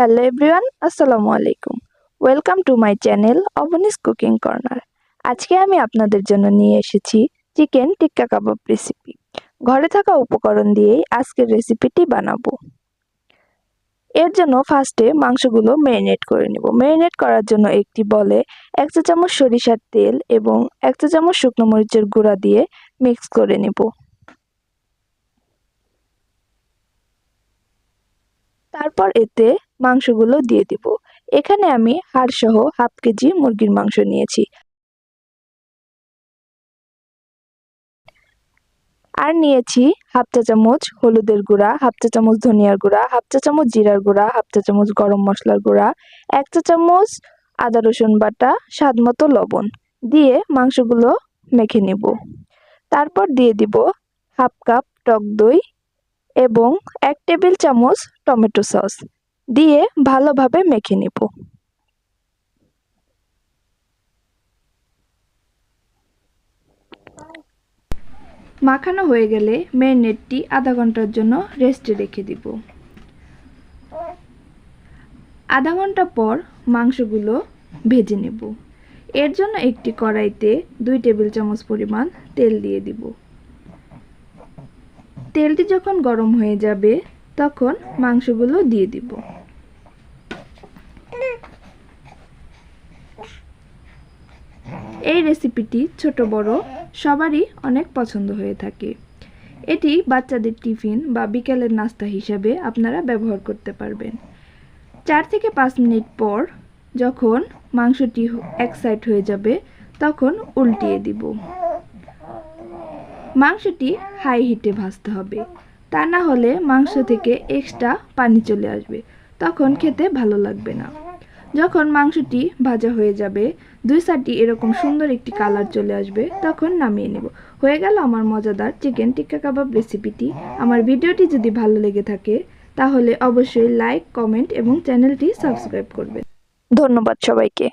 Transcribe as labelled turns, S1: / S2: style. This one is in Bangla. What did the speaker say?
S1: হ্যালো এভরিওয়ান আসসালামু আলাইকুম welcome to my channel Abonis cooking corner আজকে আমি আপনাদের জন্য নিয়ে এসেছি চিকেন টিক্কা কাবাব রেসিপি ঘরে থাকা উপকরণ দিয়েই আজকের রেসিপিটি বানাবো। এর জন্য ফার্স্টে মাংসগুলো ম্যারিনেট করে নেব। ম্যারিনেট করার জন্য একটি বলে এক চা চামচ সরিষার তেল এবং এক চা চামচ শুকনো মরিচের গুঁড়া দিয়ে মিক্স করে নেব। তারপর এতে মাংসগুলো দিয়ে দিব। এখানে আমি হাড়সহ হাফ কেজি মুরগির মাংস নিয়েছি। আর নিয়েছি হাফ চা চামচ হলুদের গুঁড়া, হাফ চা চামচ ধনিয়ার গুঁড়া, হাফ চা চামচ জিরার গুঁড়া, হাফ চা চামচ গরম মশলার গুঁড়া, এক চা চামচ আদা রসুন বাটা, স্বাদ মতো লবণ দিয়ে মাংসগুলো মেখে নেব। তারপর দিয়ে দিব হাফ কাপ টক দই এবং এক টেবিল চামচ টমেটো সস। দিয়ে ভালোভাবে মেখে নেব। মাখানো হয়ে গেলে ম্যারিনেটটি আধা ঘণ্টার জন্য রেস্টে রেখে দিব। আধা ঘণ্টা পর মাংসগুলো ভেজে নেব। এর জন্য একটি কড়াইতে দুই টেবিল চামচ পরিমাণ তেল দিয়ে দিব। তেলটি যখন গরম হয়ে যাবে, তখন মাংসগুলো দিয়ে দিব। এই রেসিপিটি ছোট, বড়, সবারই অনেক পছন্দ হয়ে থাকে। এটি বাচ্চাদের টিফিন বা বিকেলের নাস্তা হিসাবে আপনারা ব্যবহার করতে পারবেন। চার থেকে পাঁচ মিনিট পর যখন মাংসটি এক সাইড হয়ে যাবে, তখন উল্টিয়ে দিব। মাংসটি হাই হিটে ভাজতে হবে। তা না হলে মাংস থেকে এক্সট্রা পানি চলে আসবে। তখন খেতে ভালো লাগবে না। যখন মাংসটি ভাজা হয়ে যাবে, দুই সাইডটি এরকম সুন্দর একটি কালার চলে আসবে, তখন নামিয়ে নেব। হয়ে গেল আমার মজাদার চিকেন টিক্কা কাবাব রেসিপিটি। আমার ভিডিওটি যদি ভালো লেগে থাকে, তাহলে অবশ্যই লাইক, কমেন্ট এবং চ্যানেলটি সাবস্ক্রাইব করবেন। ধন্যবাদ সবাইকে।